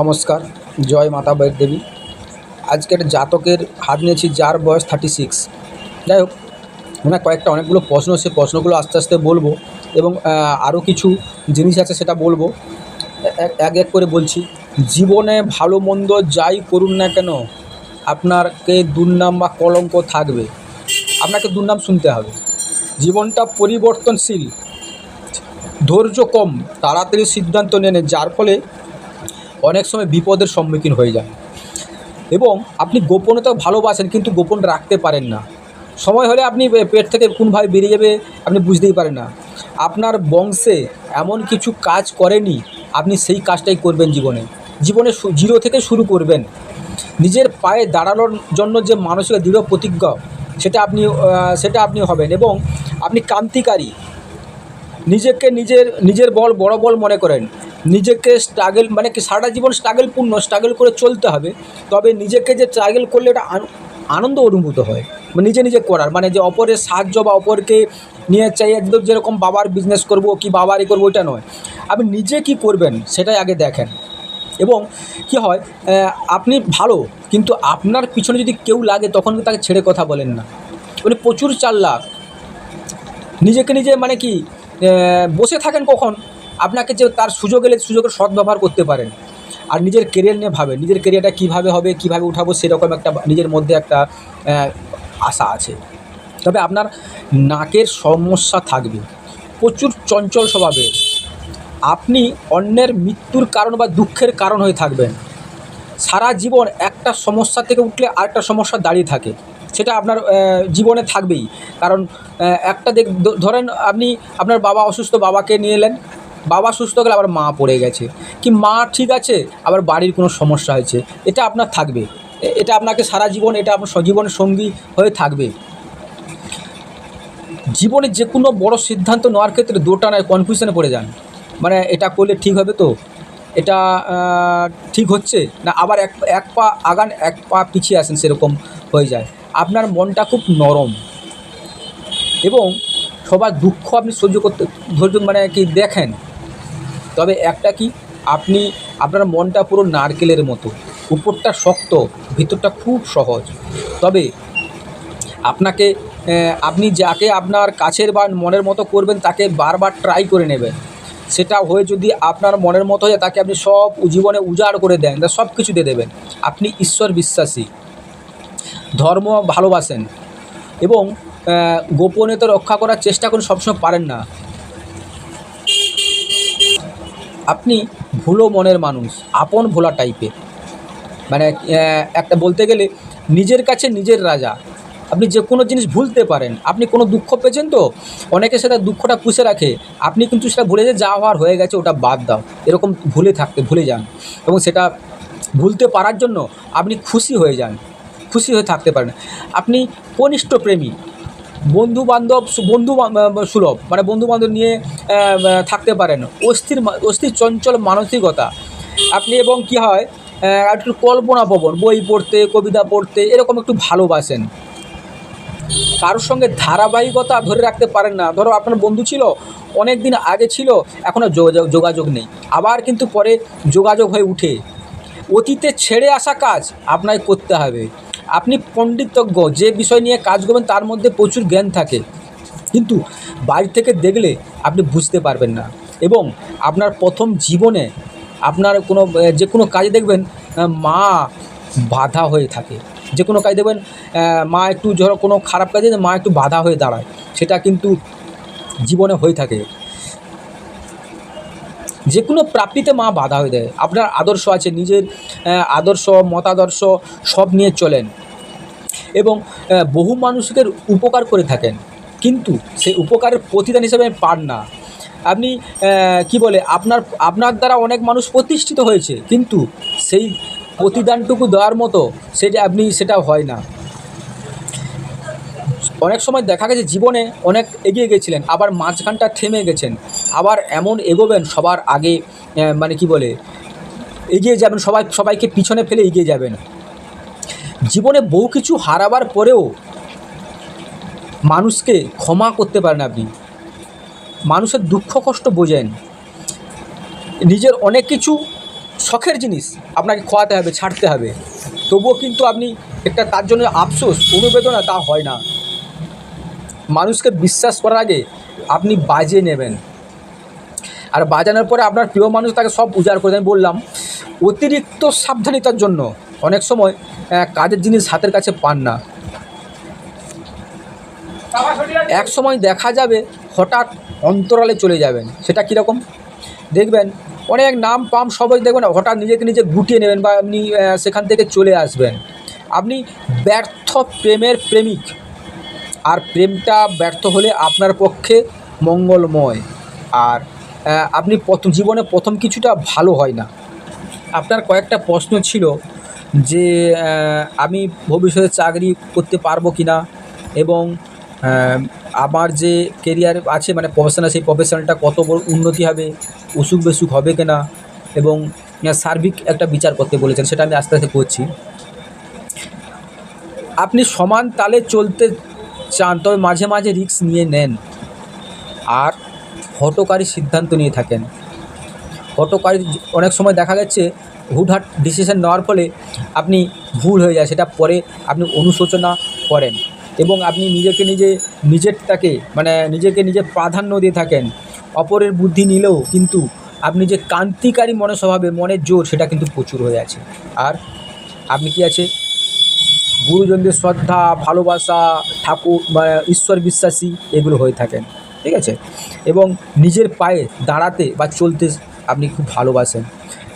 নমস্কার, জয় মাতা দেবী আজকের জাতকের হাত নিয়েছি, যার বয়স থার্টি সিক্স যাই হোক ওনার কয়েকটা অনেকগুলো প্রশ্ন, সে প্রশ্নগুলো আস্তে আস্তে বলব এবং আরও কিছু জিনিস আছে সেটা বলব। এক এক করে বলছি, জীবনে ভালো মন্দ যাই করুন না কেন, আপনারকে দুর্নাম বা কলঙ্ক থাকবে। আপনাকে দুর্নাম শুনতে হবে। জীবনটা পরিবর্তনশীল, ধৈর্য কম, তাড়াতাড়ি সিদ্ধান্ত নেন, যার ফলে অনেক সময় বিপদের সম্মুখীন হয়ে যান। এবং আপনি গোপনতা ভালোবাসেন কিন্তু গোপন রাখতে পারেন না। সময় হলে আপনি পেট থেকে কোনভাবে বেরিয়ে যাবে, আপনি বুঝতেই পারেন না। আপনার বংশে এমন কিছু কাজ করেনি, আপনি সেই কাজটাই করবেন জীবনে। জীবনে জিরো থেকে শুরু করবেন। নিজের পায়ে দাঁড়ানোর জন্য যে মানসিক দৃঢ় প্রতিজ্ঞা, সেটা আপনি সেটা আপনি হবেন এবং আপনি ক্রান্তিকারী। নিজেকে নিজের নিজের বল বড় বল মনে করেন। নিজেকে স্ট্রাগল মানে কি সারা জীবন স্ট্রাগলপূর্ণ স্ট্রাগল করে চলতে হবে, তবে নিজেকে যে স্ট্রাগল করলে এটা আনন্দ অনুভূত হয় মানে নিজে নিজে করার মানে যে অপরের সাহায্য বা অপরকে নিয়ে চাই, একদম যেরকম বাবার বিজনেস করব কি বাবারই করব, ওইটা নয়। আপনি নিজে কি করবেন সেটাই আগে দেখেন। এবং কি হয় আপনি ভালো, কিন্তু আপনার পিছনে যদি কেউ লাগে, তখন তাকে ছেড়ে কথা বলেন না। মানে প্রচুর চাল্লাক। নিজেকে নিজে মানে কি বসে থাকেন কখন? আপনাকে যে তার সুযোগ এলে সুযোগের সদ্ব্যবহার করতে পারেন। আর নিজের কেরিয়ার নিয়ে ভাবে নিজের কেরিয়ারটা কীভাবে হবে, কীভাবে উঠাবো, সেরকম একটা নিজের মধ্যে একটা আশা আছে। তবে আপনার নাকের সমস্যা থাকবে। প্রচুর চঞ্চল স্বভাবে। আপনি অন্যের মৃত্যুর কারণ বা দুঃখের কারণ হয়ে থাকবেন। সারা জীবন একটা সমস্যা থেকে উঠলে আরেকটা সমস্যা দাঁড়িয়ে থাকে। সেটা আপনার জীবনে থাকবেই। কারণ একটা দেখ ধরেন আপনি আপনার বাবা অসুস্থ, বাবাকে নিয়ে এলেন। বাবা সুস্থ গেলে আবার মা পড়ে গেছে। কি মা ঠিক আছে, আবার বাড়ির কোনো সমস্যা হয়েছে। এটা আপনার থাকবে। এটা আপনাকে সারা জীবন, এটা আপনার জীবনের সঙ্গী হয়ে থাকবে। জীবনে যে কোনো বড় সিদ্ধান্ত নেওয়ার ক্ষেত্রে দোটানায় কনফিউশনে পড়ে যান। মানে এটা করলে ঠিক হবে তো? এটা ঠিক হচ্ছে? না, আবার এক এক পা আগান, এক পা পিছিয়ে আসেন সেরকম হয়ে যায়। আপনার মনটা খুব নরম। এবং সবার দুঃখ আপনি সহ্য করতে, ধৈর্য মানে কি দেখেন। তবে একটা কি, আপনি, আপনার মনটা পুরো নারকেলের মতো, উপরটা শক্ত, ভিতরটা খুব সহজ। তবে আপনাকে আপনি যাকে আপনার কাছের বা মনের মতো করবেন, তাকে বারবার ট্রাই করে নেবেন। সেটা হয়ে যদি আপনার মনের মতো হয় তাকে আপনি সব জীবনে উজাড় করে দেন, তা সব কিছু দিয়ে দেবেন। আপনি ঈশ্বর বিশ্বাসী। ধর্ম ভালোবাসেন। এবং গোপনীয়তা রক্ষা করার চেষ্টা করুন, সবসময় পারেন না। আপনি ভুলো মনের মানুষ, আপন ভোলা টাইপের মানে একটা বলতে গেলে নিজের কাছে নিজের রাজা। আপনি যে কোনো জিনিস ভুলতে পারেন। আপনি কোনো দুঃখ পেয়েছেন তো? অনেকে সেটা দুঃখটা পুষে রাখে। আপনি কিন্তু সেটা ভুলে যে যা হওয়ার হয়ে গেছে ওটা বাদ দাও। এরকম ভুলে থাকতে, ভুলে যান। এবং সেটা ভুলতে পারার জন্য আপনি খুশি হয়ে যান। খুশি হয়ে থাকতে পারেন। আপনি কনিষ্ঠ প্রেমী। বন্ধু বান্ধব বন্ধু সুলভ মানে বন্ধু বান্ধব নিয়ে থাকতে পারেন। অস্থির অস্থির চঞ্চল মানসিকতা। আপনি এবং কি হয় একটু কল্পনা প্রবণ বই পড়তে, কবিতা পড়তে, এরকম একটু ভালোবাসেন। কারোর সঙ্গে ধারাবাহিকতা ধরে রাখতে পারেন না। ধরো আপনার বন্ধু ছিল অনেক দিন আগে ছিল, এখন আর যোগাযোগ যোগাযোগ নেই। আবার কিন্তু পরে যোগাযোগ হয়ে উঠে। অতীতে ছেড়ে আসা কাজ আপনাকে করতে হবে। আপনি পণ্ডিতজ্ঞ, যে বিষয় নিয়ে কাজ করবেন তার মধ্যে প্রচুর জ্ঞান থাকে। কিন্তু বাড়ি থেকে দেখলে আপনি বুঝতে পারবেন না। এবং আপনার প্রথম জীবনে আপনার কোনো, যে কোনো কাজে দেখবেন মা বাধা হয়ে থাকে। যে কোনো কাজ দেখবেন মা একটু ধরো কোনো খারাপ কাজে, মা একটু বাধা হয়ে দাঁড়ায়। সেটা কিন্তু জীবনে হয়ে থাকে। যে কোনো প্রাপ্তিতে মা বাধা হয়ে দেয়। আপনার আদর্শ আছে, নিজের আদর্শ, মতাদর্শ সব নিয়ে চলেন এবং বহু মানুষের উপকার করে থাকেন। কিন্তু সেই উপকারের প্রতিদান হিসেবে পান না। আপনি কি বলে, আপনার আপনার দ্বারা অনেক মানুষ প্রতিষ্ঠিত হয়েছে, কিন্তু সেই প্রতিদানটুকু দেওয়ার মতো সেটা আপনি, সেটা হয় না। অনেক সময় দেখা গেছে জীবনে অনেক এগিয়ে গেছিলেন, আবার মাঝখানটা থেমে গেছেন। আবার এমন এগোবেন সবার আগে মানে কি বলে, এগিয়ে যাবেন, সবাই, সবাইকে পিছনে ফেলে এগিয়ে যাবেন। জীবনে বহু কিছু হারাবার পরেও মানুষকে ক্ষমা করতে পারেন আপনি। মানুষের দুঃখ, কষ্ট বোঝেন। নিজের অনেক কিছু শখের জিনিস আপনাকে খোয়াতে হবে, ছাড়তে হবে। তবুও কিন্তু আপনি একটা তার জন্য আফসোস, অনুবেদনা তা হয় না। মানুষকে বিশ্বাস করার আগে আপনি বাজিয়ে নেবেন। আর বাজানোর পরে আপনার প্রিয় মানুষ তাকে সব উজাড় করে দেন বললাম, অতিরিক্ত সাবধানিতার জন্য অনেক সময় কাজের জিনিস হাতের কাছে পান না। এক সময় দেখা যাবে হঠাৎ অন্তরালে চলে যাবেন, সেটা কীরকম? দেখবেন, অনেক নাম পাম সবাই দেখবেন, হঠাৎ নিজেকে নিজে গুটিয়ে নেবেন বা আপনি সেখান থেকে চলে আসবেন। আপনি ব্যর্থ প্রেমের প্রেমিক, আর প্রেমটা ব্যর্থ হলে আপনার পক্ষে মঙ্গলময়। আর আপনি প্রথম জীবনে প্রথম কিছুটা ভালো হয় না। আপনার কয়েকটা প্রশ্ন ছিল যে আমি ভবিষ্যতে চাকরি করতে পারব কি না এবং আমার যে কেরিয়ার আছে মানে প্রফেশনাল সেই প্রফেশনালটা কত বড় উন্নতি হবে অসুখ বেসুখ হবে কি না এবং সার্বিক একটা বিচার করতে বলেছেন, সেটা আমি আস্তে আস্তে করছি। আপনি সমান তালে চলতে চান, তবে মাঝে মাঝে রিস্ক নিয়ে নেন। আর হটকারী সিদ্ধান্ত নিয়ে থাকেন। হটকারী অনেক সময় দেখা যাচ্ছে হুটহাট ডিসিশন নেওয়ার ফলে আপনি ভুল হয়ে যায়, সেটা পরে আপনি অনুশোচনা করেন এবং আপনি নিজেকে নিজে, নিজেরটাকে মানে নিজেকে নিজে প্রাধান্য দিয়ে থাকেন। অপরের বুদ্ধি নিলেও কিন্তু আপনি যে কান্তিকারী মনে স্বভাবে মনের জোর, সেটা কিন্তু প্রচুর হয়ে আছে। আর আপনি কি আছে? গুরুজনদের শ্রদ্ধা, ভালোবাসা, ঠাকুর বা ঈশ্বর বিশ্বাসী, এগুলো হয়ে থাকেন। ঠিক আছে? এবং নিজের পায়ে দাঁড়াতে বা চলতে আপনি খুব ভালোবাসেন।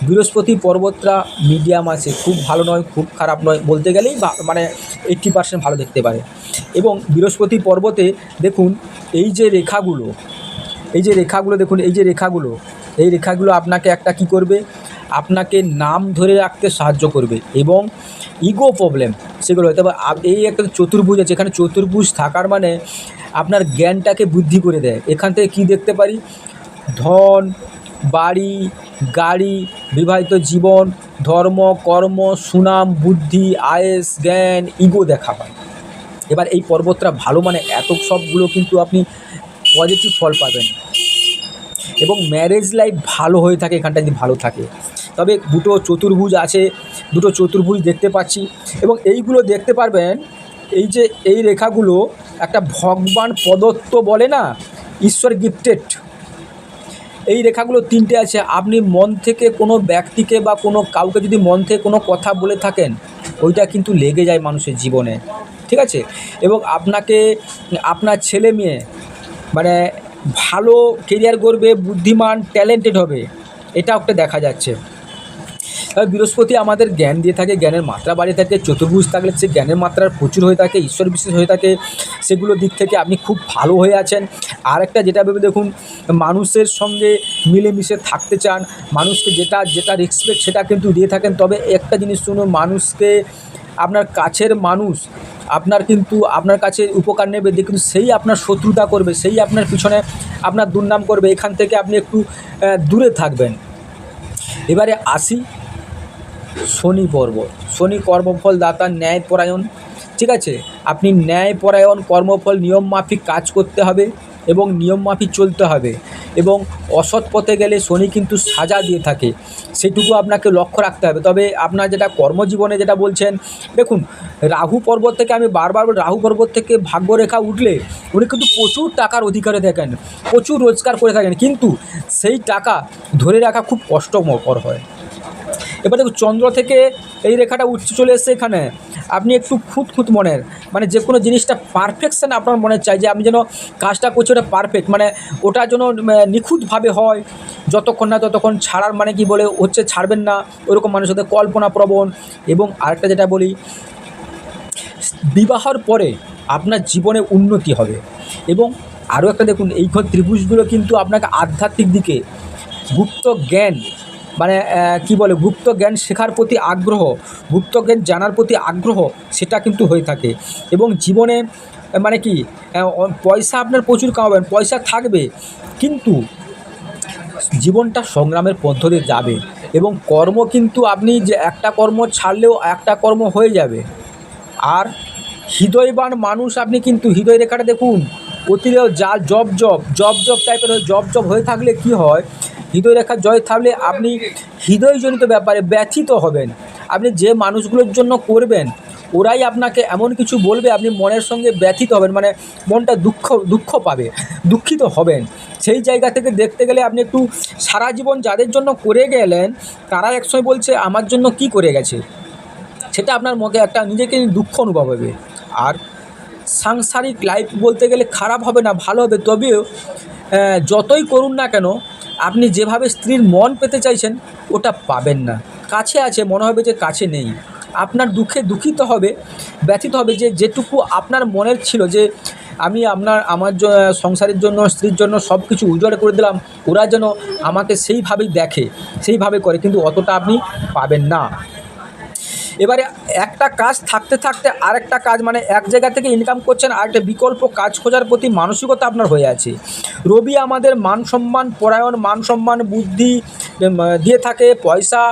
বৃহস্পতি পর্বতটা মিডিয়াম আছে খুব ভালো নয়, খুব খারাপ নয় বলতে গেলেই মানে এইট্টি পার্সেন্ট ভালো দেখতে পারে। এবং বৃহস্পতি পর্বতে দেখুন, এই যে রেখাগুলো, এই যে রেখাগুলো দেখুন, এই যে রেখাগুলো, এই রেখাগুলো আপনাকে একটা কি করবে? আপনাকে নাম ধরে রাখতে সাহায্য করবে এবং ইগো প্রবলেম সেগুলো হয়। বা আপ- এই একটা চতুর্ভুজ আছে, এখানে চতুর্ভুজ থাকার মানে আপনার জ্ঞানটাকে বৃদ্ধি করে দেয়। এখান থেকে কি দেখতে পারি? ধন, বাড়ি, গাড়ি, বিবাহিত জীবন, ধর্ম, কর্ম, সুনাম, বুদ্ধি, আয়েস, জ্ঞান ইগো দেখা পায়। এবার এই পর্বতটা ভালো মানে এত সবগুলো কিন্তু আপনি পজিটিভ ফল পাবেন। এবং ম্যারেজ লাইফ ভালো হয়ে থাকে এখানটা যদি ভালো থাকে। তবে দুটো চতুর্ভুজ আছে, দুটো চতুর্ভুজ দেখতে পাচ্ছি এবং এইগুলো দেখতে পারবেন, এই যে এই রেখাগুলো একটা ভগবান প্রদত্ত বলে না, ঈশ্বর গিফটেড এই রেখাগুলো তিনটে আছে, আপনি মন থেকে কোনো ব্যক্তিকে বা কোনো কাউকে যদি মন থেকে কোনো কথা বলে থাকেন, ওইটা কিন্তু লেগে যায় মানুষের জীবনে, ঠিক আছে? এবং আপনাকে, আপনার ছেলে মেয়ে মানে ভালো কেরিয়ার করবে বুদ্ধিমান ট্যালেন্টেড হবে এটা একটা দেখা যাচ্ছে। বৃহস্পতি আমাদের জ্ঞান দিয়ে থাকে, জ্ঞানের মাত্রা বাড়িয়ে থাকে, চতুর্ভুজ থাকলে সে জ্ঞানের মাত্রা প্রচুর হয়ে থাকে, ঈশ্বর বিশেষ হয়ে থাকে সেগুলোর দিক থেকে আপনি খুব ভালো হয়ে আছেন। আর একটা যেটা ভেবে দেখুন, মানুষের সঙ্গে মিলেমিশে থাকতে চান, মানুষকে যেটা যেটা রেসপেক্ট সেটা কিন্তু দিয়ে থাকেন, তবে একটা জিনিস শুনুন, মানুষকে আপনার কাছের মানুষ, আপনার কিন্তু আপনার কাছে উপকার নেবে কিন্তু সেই আপনার শত্রুতা করবে, সেই আপনার পিছনে আপনার দুর্নাম করবে, এখান থেকে আপনি একটু দূরে থাকবেন। এবারে আসি শনি পর্বত শনি কর্মফল দাতা ন্যায়পরায়ণ ঠিক আছে? আপনি ন্যায়পরায়ণ কর্মফল নিয়ম মাফিক কাজ করতে হবে এবং নিয়ম মাফিক চলতে হবে এবং অসৎ পথে গেলে শনি কিন্তু সাজা দিয়ে থাকে। সেটুকু আপনাকে লক্ষ্য রাখতে হবে। তবে আপনার যেটা কর্মজীবনে যেটা বলছেন, দেখুন, রাহু পর্বত থেকে আমি বারবার রাহু পর্বত থেকে ভাগ্যরেখা উঠলে উনি কিন্তু প্রচুর টাকার অধিকারে থাকেন, প্রচুর রোজগার করে থাকেন। কিন্তু সেই টাকা ধরে রাখা খুব কষ্টকর হয়। এবার দেখুন চন্দ্র থেকে এই রেখাটা উঠতে চলে এসছে এখানে। আপনি একটু খুঁত খুঁত মনের মানে যে কোনো জিনিসটা পারফেকশন আপনার মনে চাই যে আমি যেন কাজটা করছি ওটা পারফেক্ট মানে ওটা যেন নিখুঁতভাবে হয়। যতক্ষণ না ততক্ষণ ছাড়ার মানে কি বলে, হচ্ছে ছাড়বেন না। ওরকম মানুষের সাথে কল্পনা প্রবণ। এবং আরেকটা যেটা বলি, বিবাহর পরে আপনার জীবনে উন্নতি হবে। এবং আরও একটা দেখুন, এই ঘর ত্রিভুজগুলো কিন্তু আপনাকে আধ্যাত্মিক দিকে, গুপ্ত জ্ঞান মানে কি বলে, গুপ্ত জ্ঞান শেখার প্রতি আগ্রহ, গুপ্ত জ্ঞান জানার প্রতি আগ্রহ, সেটা কিন্তু হয়ে থাকে। এবং জীবনে মানে কি পয়সা আপনার প্রচুর কামাবেন, পয়সা থাকবে, কিন্তু জীবনটা সংগ্রামের পদ্ধতি যাবে। এবং কর্ম কিন্তু আপনি যে একটা কর্ম ছাড়লেও একটা কর্ম হয়ে যাবে। আর হৃদয়বান মানুষ আপনি কিন্তু হৃদয় রেখাটা দেখুন অতিরিক্ত যা, জব জব জব জব টাইপের জব জব হয়ে থাকলে কি হয় হৃদয় রেখার জয় থাকলে আপনি হৃদয়জনিত ব্যাপারে ব্যথিত হবেন। আপনি যে মানুষগুলোর জন্য করবেন, ওরাই আপনাকে এমন কিছু বলবে, আপনি মনের সঙ্গে ব্যথিত হবেন মানে মনটা দুঃখ দুঃখ পাবে, দুঃখিত হবেন। সেই জায়গা থেকে দেখতে গেলে আপনি একটু সারা জীবন যাদের জন্য করে গেলেন, তারা একসময় বলছে, আমার জন্য কি করে গেছে? সেটা আপনার মুখে একটা নিজেকে দুঃখ অনুভব হবে। আর সাংসারিক লাইফ বলতে গেলে খারাপ হবে না, ভালো হবে। তবেও যতই করুন না কেন আপনি যেভাবে স্ত্রীর মন পেতে চাইছেন, ওটা পাবেন না। কাছে আছে, মনে হবে যে কাছে নেই। আপনার দুঃখে দুঃখিত হবে, ব্যথিত হবে যে যেটুকু আপনার মনের ছিল যে আমি আপনার, আমার সংসারের জন্য, স্ত্রীর জন্য সব কিছু উজাড় করে দিলাম, ওরা যেন আমাকে সেইভাবেই দেখে, সেইভাবে করে, কিন্তু অতটা আপনি পাবেন না। এবারে একটা কাজ থাকতে থাকতে আরেকটা কাজ মানে এক জায়গা থেকে ইনকাম করছেন, আরেকটা বিকল্প কাজ খোঁজার প্রতি মানসিকতা আপনার হয়ে আছে। রবি আমাদের মান সম্মান, পরায়ণ মান সম্মান, বুদ্ধি দিয়ে থাকে, পয়সা,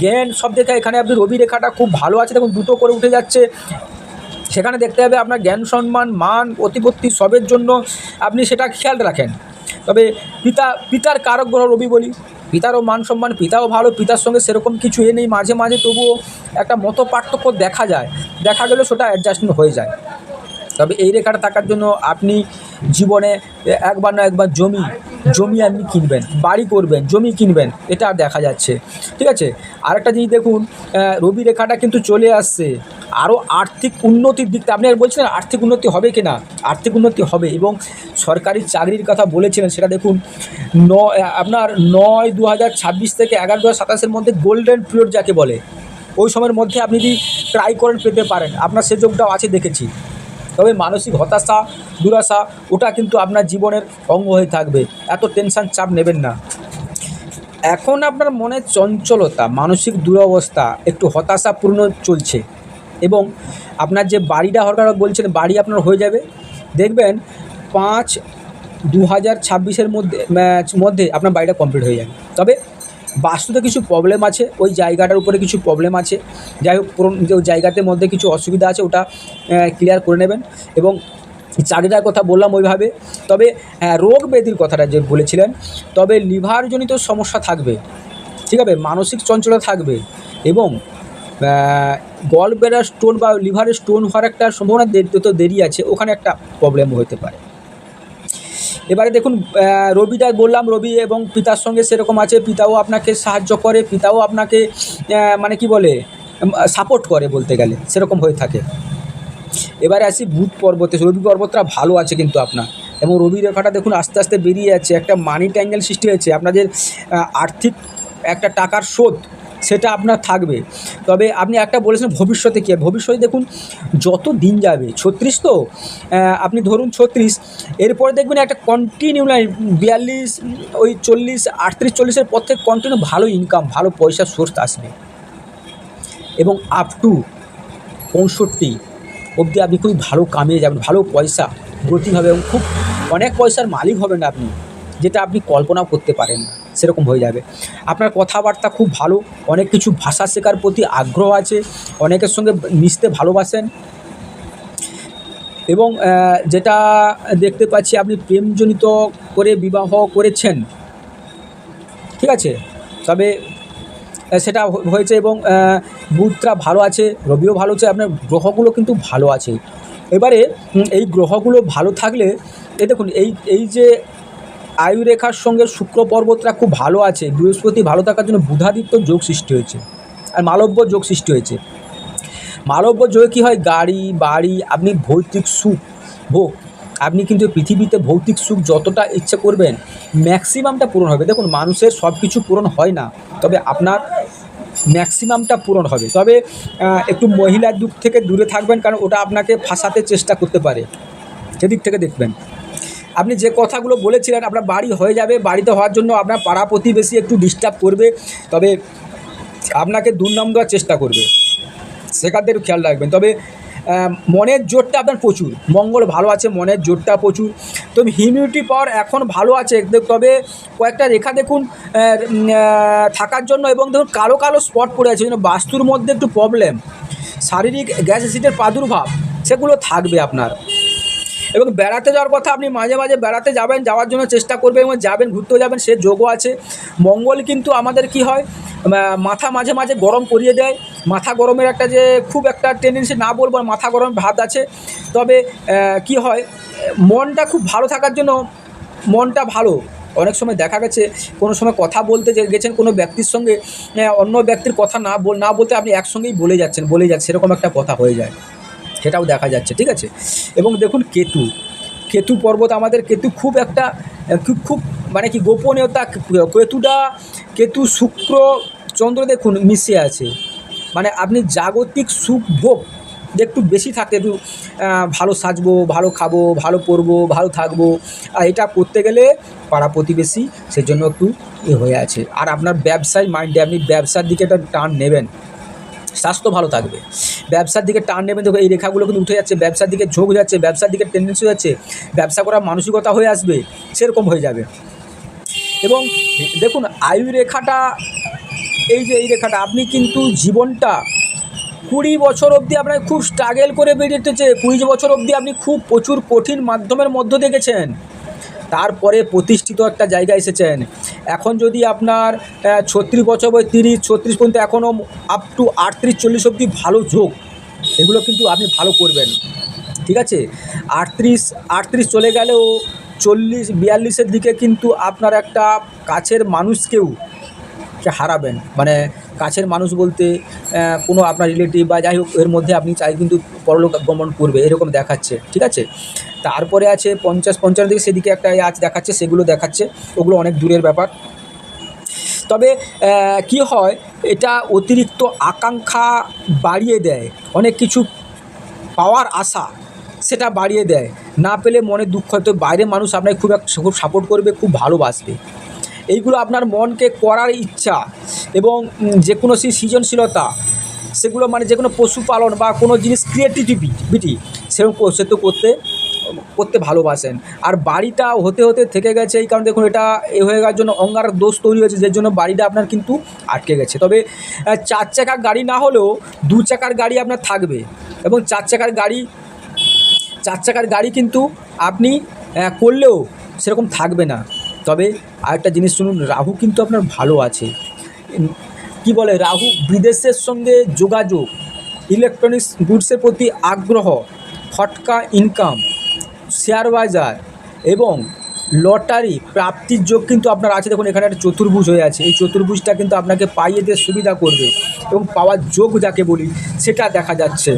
জ্ঞান, সব দেখে এখানে আপনি রবি রেখাটা খুব ভালো আছে, দেখুন, দুটো করে উঠে যাচ্ছে। সেখানে দেখতে হবে আপনার জ্ঞান সম্মান, মান অতিপত্তি সবের জন্য আপনি সেটা খেয়াল রাখেন। তবে পিতা, পিতার কারক গ্রহ রবি বলি। পিতারও মান সম্মান, পিতাও ভালো, পিতার সঙ্গে সেরকম কিছু এ নেই। মাঝে মাঝে তবুও একটা মত পার্থক্য দেখা যায়। দেখা গেলেও সেটা অ্যাডজাস্টমেন্ট হয়ে যায়। তবে এই রেখাটা থাকার জন্য আপনি জীবনে একবার না একবার জমি জমি আপনি কিনবেন, বাড়ি করবেন, জমি কিনবেন, এটা দেখা যাচ্ছে। ঠিক আছে? আরেকটা জিনিস দেখুন রবি রেখাটা কিন্তু চলে আসছে। আরও আর্থিক উন্নতির দিকটা আপনি আর বলছিলেন আর্থিক উন্নতি হবে কি না আর্থিক উন্নতি হবে এবং সরকারি চাকরির কথা বলেছিলেন, সেটা দেখুন, ন আপনার নয় দু থেকে এগারো দু হাজার মধ্যে গোল্ডেন পিরিয়ড যাকে বলে, ওই সময়ের মধ্যে আপনি যদি ট্রাই করেন পেতে পারেন, আপনার সে যোগটাও আছে দেখেছি। তবে মানসিক হতাশা, দুরাশা, ওটা কিন্তু আপনার জীবনের অঙ্গ হয়ে থাকবে। এত টেনশান চাপ নেবেন না। এখন আপনার মনে চঞ্চলতা, মানসিক দুরবস্থা, একটু হতাশাপূর্ণ চলছে এবং আপনার যে বাড়িটা হওয়ার বলছেন, বাড়ি আপনার হয়ে যাবে। দেখবেন পাঁচ দু হাজার ছাব্বিশের মধ্যে মধ্যে আপনার বাড়িটা কমপ্লিট হয়ে যাবে। তবে বাস্তুতে কিছু প্রবলেম আছে, ওই জায়গাটার উপরে কিছু প্রবলেম আছে। যাই হোক, পুরো জায়গাতে মধ্যে কিছু অসুবিধা আছে, ওটা ক্লিয়ার করে নেবেন এবং চাকরিটার কথা বললাম ওইভাবে। তবে রোগ ব্যাধির কথাটা যে বলেছিলেন, তবে লিভারজনিত সমস্যা থাকবে, ঠিক আছে? মানসিক চঞ্চলতা থাকবে এবং গল স্টোন বা লিভারের স্টোন হওয়ার একটা সম্ভাবনা তো দেরি আছে, ওখানে একটা প্রবলেম হতে পারে। এবারে দেখুন রবিটা বললাম, রবি এবং পিতার সঙ্গে সেরকম আছে, পিতাও আপনাকে সাহায্য করে, পিতাও আপনাকে মানে কি বলে সাপোর্ট করে বলতে গেলে, সেরকম হয়ে থাকে। এবারে আসি বুধ পর্বতে, রবি পর্বতটা ভালো আছে কিন্তু আপনার। এবং রবি রেখাটা দেখুন, আস্তে আস্তে বেরিয়ে যাচ্ছে, একটা মানি ট্যাঙ্গেল সৃষ্টি হয়েছে। আপনাদের আর্থিক একটা টাকার শোধ সেটা আপনার থাকবে। তবে আপনি একটা বলেছেন ভবিষ্যতে কী? ভবিষ্যতে দেখুন, যত দিন যাবে, ছত্রিশ তো? আপনি ধরুন ছত্রিশ, এরপরে দেখবেন একটা কন্টিনিউ লাইন বিয়াল্লিশ, ওই চল্লিশ, আটত্রিশ, চল্লিশের পর থেকে কন্টিনিউ ভালো ইনকাম ভালো পয়সার সোর্স আসবে। এবং আপ টু পঁয়ষট্টি অবধি আপনি খুবই ভালো কামিয়ে যাবেন, ভালো পয়সা গতি হবে এবং খুব অনেক পয়সার মালিক হবেন আপনি, যেটা আপনি কল্পনাও করতে পারেন না। সেরকম হয়ে যাবে। আপনার কথাবার্তা খুব ভালো, অনেক কিছু ভাষা শেখার প্রতি আগ্রহ আছে, অনেকের সঙ্গে মিশতে ভালোবাসেন। এবং যেটা দেখতে পাচ্ছি আপনি প্রেমজনিত করে বিবাহ করেছেন। ঠিক আছে? তবে সেটা হয়েছে এবং বুধটা ভালো আছে, রবিও ভালো আছে, আপনার গ্রহগুলো কিন্তু ভালো আছে। এবারে এই গ্রহগুলো ভালো থাকলে এই দেখুন, এই এই যে আয়ু রেখার সঙ্গে শুক্র পর্বতটা খুব ভালো আছে। বৃহস্পতি ভালো থাকার জন্য বুধাদিত্য যোগ সৃষ্টি হয়েছে আর মালব্য যোগ সৃষ্টি হয়েছে। মালব্য যোগে কী হয়? গাড়ি, বাড়ি, আপনি ভৌতিক সুখ, ভোগ। আপনি কিন্তু পৃথিবীতে ভৌতিক সুখ যতটা ইচ্ছে করবেন ম্যাক্সিমামটা পূরণ হবে। দেখুন, মানুষের সব কিছু পূরণ হয় না, তবে আপনার ম্যাক্সিমামটা পূরণ হবে। তবে একটু মহিলার দিক থেকে দূরে থাকবেন, কারণ ওটা আপনাকে ফাঁসাতে চেষ্টা করতে পারে। সেদিক থেকে দেখবেন। আপনি যে কথাগুলো বলেছিলেন, আপনার বাড়ি হয়ে যাবে, বাড়িতে হওয়ার জন্য আপনার পাড়া প্রতিবেশী একটু ডিস্টার্ব করবে, তবে আপনাকে দুর্নাম দেওয়ার চেষ্টা করবে। সেখান থেকে খেয়াল রাখবেন। তবে মনের জোরটা আপনার প্রচুর। মঙ্গল ভালো আছে, মনের জোরটা প্রচুর। তবে হিউমিডিটি পাওয়ার এখন ভালো আছে। তবে কয়েকটা রেখা দেখুন থাকার জন্য এবং দেখুন কালো কালো স্পট পড়ে আছে। যেন বাস্তুর মধ্যে একটু প্রবলেম শারীরিক গ্যাস অ্যাসিডের প্রাদুর্ভাব, সেগুলো থাকবে আপনার। এবং বেড়াতে যাওয়ার কথা আপনি মাঝে মাঝে বেড়াতে যাবেন, যাওয়ার জন্য চেষ্টা করবেন এবং যাবেন, ঘুরতেও যাবেন, সে যোগও আছে। মঙ্গল কিন্তু আমাদের কি হয় মাথা মাঝে মাঝে গরম করিয়ে দেয়। মাথা গরমের একটা যে খুব একটা টেন্ডেন্সি না বলব মাথা গরম ভাত আছে। তবে কি হয়, মনটা খুব ভালো থাকার জন্য মনটা ভালো। অনেক সময় দেখা গেছে, কোনো সময় কথা বলতে গেছেন কোনো ব্যক্তির সঙ্গে অন্য ব্যক্তির কথা না বল, না বলতে আপনি একসঙ্গেই বলে যাচ্ছেন বলে যাচ্ছেন, সেরকম একটা কথা হয়ে যায়। সেটাও দেখা যাচ্ছে, ঠিক আছে? এবং দেখুন কেতু কেতু পর্বত আমাদের কেতু খুব একটা, খুব খুব মানে কি গোপনীয়তা, কেতুটা, কেতু শুক্র, চন্দ্র দেখুন মিশে আছে। মানে আপনি জাগতিক সুখ ভোগ যে একটু বেশি থাকে একটু ভালো সাজবো, ভালো খাব, ভালো পরবো, ভালো থাকব, আর এটা করতে গেলে পাড়া প্রতিবেশী সেজন্য একটু এ হয়ে আছে। আর আপনার ব্যবসায় মাইন্ডে আপনি ব্যবসার দিকে একটা টান নেবেন। স্বাস্থ্য ভালো থাকবে। ব্যবসার দিকে টান নেবেন দেখো, এই রেখাগুলো কিন্তু উঠে যাচ্ছে, ব্যবসার দিকে ঝোঁক যাচ্ছে, ব্যবসার দিকে টেন্ডেন্সি যাচ্ছে ব্যবসা করার মানসিকতা হয়ে আসবে, সেরকম হয়ে যাবে। এবং দেখুন, আয়ু রেখাটা, এই যে এই রেখাটা, আপনি কিন্তু জীবনটা কুড়ি বছর অবধি আপনাকে খুব স্ট্রাগেল করে বেরিয়ে বেরিয়েছে কুড়ি বছর অবধি আপনি খুব প্রচুর কঠিন মাধ্যমের মধ্য দেখেছেন। তারপরে প্রতিষ্ঠিত একটা জায়গায় এসেছেন। এখন যদি আপনার ছত্রিশ বছর বয়স, তিরিশ, ছত্রিশ পর্যন্ত এখনও আপ টু আটত্রিশ, চল্লিশ অবধি ভালো যোগ, এগুলো কিন্তু আপনি ভালো করবেন। ঠিক আছে? আটত্রিশ আটত্রিশ চলে গেলেও চল্লিশ, বিয়াল্লিশের দিকে কিন্তু আপনার একটা কাছের মানুষকেও হারাবেন। মানে কাছের মানুষ বলতে কোনো আপনার রিলেটিভ বা যাই হোক, এর মধ্যে আপনি চাই কিন্তু পরলোক গমন করবে, এরকম দেখাচ্ছে। ঠিক আছে? তারপরে আছে পঞ্চাশ, পঞ্চান্ন দিকে সেদিকে একটা আজ দেখাচ্ছে, সেগুলো দেখাচ্ছে। ওগুলো অনেক দূরের ব্যাপার। তবে কি হয়, এটা অতিরিক্ত আকাঙ্ক্ষা বাড়িয়ে দেয়, অনেক কিছু পাওয়ার আশা সেটা বাড়িয়ে দেয়। না পেলে মনে দুঃখ হয়তো বাইরে মানুষ আপনাকে খুব এক- খুব সাপোর্ট করবে, খুব ভালোবাসবে। এইগুলো আপনার মনকে করার ইচ্ছা এবং যে কোনো সেই সৃজনশীলতা, সেগুলো মানে যে কোনো পশুপালন বা কোনো জিনিস ক্রিয়েটিভিটি সেরকম সে তো করতে করতে ভালোবাসেন। আর বাড়িটা হতে হতে থেকে গেছে এই কারণে দেখুন এটা এ হয়ে যাওয়ার জন্য অঙ্গার দোষ তৈরি হয়েছে, যে জন্য বাড়িটা আপনার কিন্তু আটকে গেছে। তবে চার চাকার গাড়ি না হলেও দু চাকার গাড়ি আপনার থাকবে এবং চার চাকার গাড়ি, চার চাকার গাড়ি কিন্তু আপনি করলেও সেরকম থাকবে না। তবে আরেকটা জিনিস শুনুন, রাহু কিন্তু আপনার ভালো আছে। কি বলে? রাহু বিদেশের সঙ্গে যোগাযোগ ইলেকট্রনিক্স গুডসের প্রতি আগ্রহ, ফটকা ইনকাম শেয়ার বাজার এবং লটারি প্রাপ্তির যোগ কিন্তু আপনার আছে। দেখুন, এখানে একটা চতুর্ভুজ হয়ে আছে। এই চতুর্ভুজটা কিন্তু আপনাকে পাইয়ে দিয়ে সুবিধা করবে এবং পাওয়ার যোগ যাকে বলি, সেটা দেখা যাচ্ছে।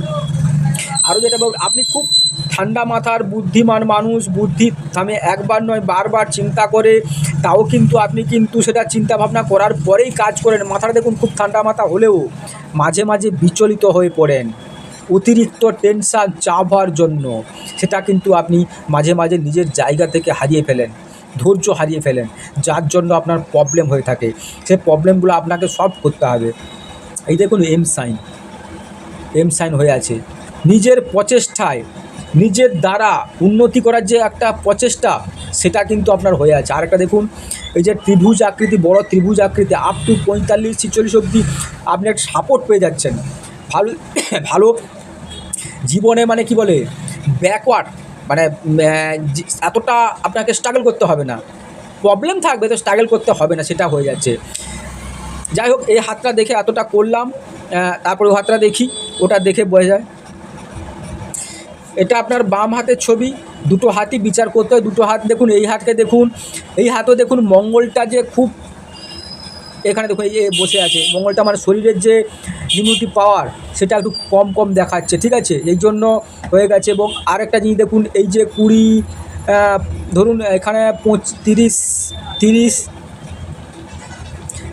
আরও যেটা বল আপনি খুব ঠান্ডা মাথার বুদ্ধিমান মানুষ, বুদ্ধি থামে একবার নয়, বারবার চিন্তা করে, তাও কিন্তু আপনি কিন্তু সেটা চিন্তা ভাবনা করার পরেই কাজ করেন। মাথাটা দেখুন, খুব ঠান্ডা মাথা হলেও মাঝে মাঝে বিচলিত হয়ে পড়েন। অতিরিক্ত টেনশান চাপ হওয়ার জন্য। সেটা কিন্তু আপনি মাঝে মাঝে নিজের জায়গা থেকে হারিয়ে ফেলেন, ধৈর্য হারিয়ে ফেলেন, যার জন্য আপনার প্রবলেম হয়ে থাকে। সেই প্রবলেমগুলো আপনাকে সলভ করতে হবে। এই দেখুন এম সাইন এম সাইন হয়ে আছে। নিজের প্রচেষ্টায়, নিজের দ্বারা উন্নতি করার যে একটা প্রচেষ্টা, সেটা কিন্তু আপনার হয়ে আছে। আরেকটা দেখুন, এই যে ত্রিভুজ আকৃতি, বড় ত্রিভুজ আকৃতি আপ টু পঁয়তাল্লিশ ছিচল্লিশ অবধি আপনি একটা সাপোর্ট পেয়ে যাচ্ছেন। ভালো ভালো জীবনে মানে কি বলে? ব্যাকওয়ার্ড মানে এতটা আপনাকে স্ট্রাগল করতে হবে না। প্রবলেম থাকবে, তো স্ট্রাগল করতে হবে না, সেটা হয়ে যাচ্ছে। যাই হোক, এই হাতটা দেখে এতটা করলাম তারপরে হাতটা দেখি, ওটা দেখে বোঝা যায়। এটা আপনার বাম হাতের ছবি, দুটো হাতই বিচার করতে হয়, দুটো হাত দেখুন, এই হাতকে দেখুন, এই হাতও দেখুন, মঙ্গলটা যে খুব এখানে দেখুন এই যে বসে আছে। মঙ্গলটা আমার শরীরের যে ইমিউনিটি পাওয়ার সেটা একটু কম কম দেখাচ্ছে, ঠিক আছে? এই জন্য হয়ে গেছে এবং আরেকটা জিনিস দেখুন, এই যে কুড়ি ধরুন এখানে পঁচ, তিরিশ তিরিশ।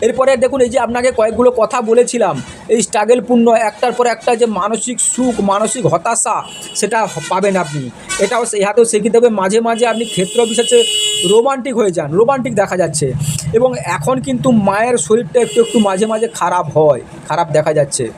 এরপরে দেখুন, এই যে আপনাকে কয়েকগুলো কথা বলেছিলাম, এই স্ট্রাগেলপূর্ণ একটার পর একটা যে মানসিক সুখ, মানসিক হতাশা, সেটা পাবেন আপনি। এটাও সেই হাতেও শিখিতে হবে, মাঝে মাঝে আপনি ক্ষেত্র বিশেষে রোমান্টিক হয়ে যান, রোমান্টিক দেখা যাচ্ছে। এবং এখন কিন্তু মায়ের শরীরটা একটু একটু মাঝে মাঝে খারাপ হয়, খারাপ দেখা যাচ্ছে।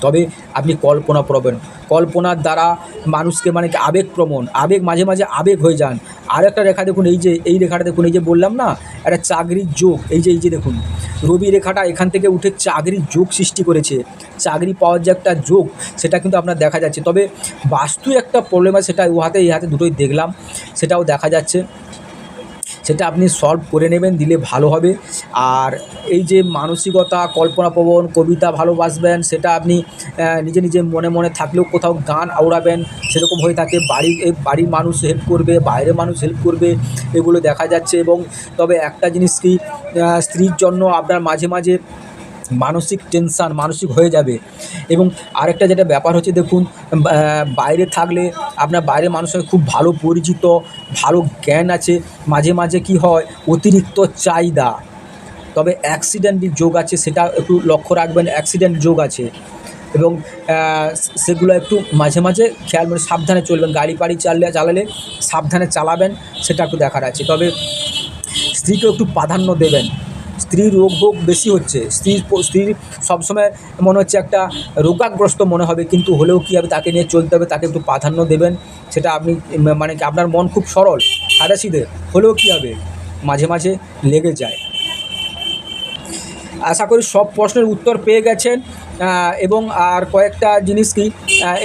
তবে আপনি কল্পনা করবেন, কল্পনার দ্বারা মানুষকে মানে আবেগপ্রবণ, আবেগ মাঝে মাঝে আবেগ হয়ে যান। আর একটা রেখা দেখুন, এই যে, এই রেখাটা দেখুন, এই যে বললাম না, একটা চাকরির যোগ, এই যে এই যে দেখুন, রবি রেখাটা এখান থেকে উঠে চাকরির যোগ সৃষ্টি করেছে। চাকরি পাওয়ার যে একটা যোগ, সেটা কিন্তু আপনার দেখা যাচ্ছে। তবে বাস্তু একটা প্রবলেম আছে, সেটা ও হাতে এই হাতে দুটোই দেখলাম, সেটাও দেখা যাচ্ছে। সেটা আপনি সলভ করে নেবেন, দিলে ভালো হবে। আর এই যে মানসিকতা কল্পনাপ্রবণ কবিতা ভালোবাসবেন, সেটা আপনি নিজে নিজে মনে মনে থাকলেও কোথাও গান আওড়াবেন, সেরকম হয়ে থাকে। বাড়ির বাড়ির মানুষ হেল্প করবে, বাইরের মানুষ হেল্প করবে, এগুলো দেখা যাচ্ছে। এবং তবে একটা জিনিস কি স্ত্রীর জন্য আপনার মাঝে মাঝে মানসিক টেনশান মানসিক হয়ে যাবে। এবং আরেকটা যেটা ব্যাপার হচ্ছে, দেখুন বাইরে থাকলে আপনার বাইরের মানুষের খুব ভালো পরিচিত, ভালো জ্ঞান আছে। মাঝে মাঝে কি হয়, অতিরিক্ত চাহিদা। তবে অ্যাক্সিডেন্টের যোগ আছে, সেটা একটু লক্ষ্য রাখবেন অ্যাক্সিডেন্ট যোগ আছে। এবং সেগুলো একটু মাঝে মাঝে খেয়াল মানে সাবধানে চলবেন। গাড়ি পাড়ি চাললে চালালে সাবধানে চালাবেন, সেটা একটু দেখার আছে। তবে স্ত্রীকে একটু প্রাধান্য দেবেন। স্ত্রীর রোগ ভোগ বেশি হচ্ছে। স্ত্রীর স্ত্রীর সবসময় মনে হচ্ছে একটা রোগাগ্রস্ত মনে হবে, কিন্তু হলেও কী হবে তাকে নিয়ে চলতে হবে, তাকে একটু প্রাধান্য দেবেন, সেটা আপনি মানে আপনার মন খুব সরল সাদা হলেও কী হবে? মাঝে মাঝে লেগে যায়। আশা করি সব প্রশ্নের উত্তর পেয়ে গেছেন এবং আর কয়েকটা জিনিস কি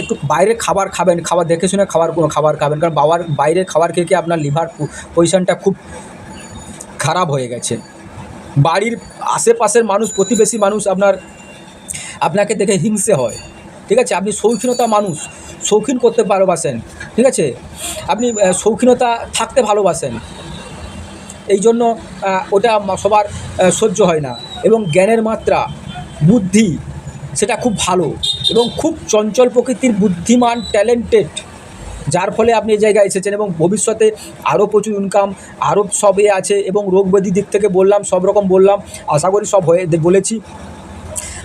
একটু বাইরে খাবার খাবেন, খাবার দেখে শুনে খাবার খাবার খাবেন, কারণ বাবার বাইরের খাবার খেয়ে খেয়ে আপনার লিভার পজিশনটা খুব খারাপ হয়ে গেছে। বাড়ির আশেপাশের মানুষ, প্রতিবেশী মানুষ আপনার, আপনাকে দেখে হিংসে হয়। ঠিক আছে? আপনি শৌখিনতা মানুষ, শৌখিন করতে ভালোবাসেন। ঠিক আছে? আপনি শৌখিনতা থাকতে ভালোবাসেন। এই জন্য ওটা সবার সহ্য হয় না। এবং জ্ঞানের মাত্রা, বুদ্ধি, সেটা খুব ভালো। এবং খুব চঞ্চল প্রকৃতির বুদ্ধিমান ট্যালেন্টেড যার ফলে আপনি এই জায়গায় এসেছেন এবং ভবিষ্যতে আরও প্রচুর ইনকাম আরও সব আছে এবং রোগ ব্যাধি দিক থেকে বললাম, সব রকম বললাম, আশা করি সব হয়ে বলেছি।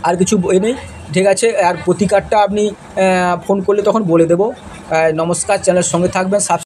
আর কিছু এ নেই, ঠিক আছে? আর প্রতিকারটা আপনি ফোন করলে তখন বলে দেবো। নমস্কার চ্যানেলের সঙ্গে থাকবেন, সাবস্ক্রাইব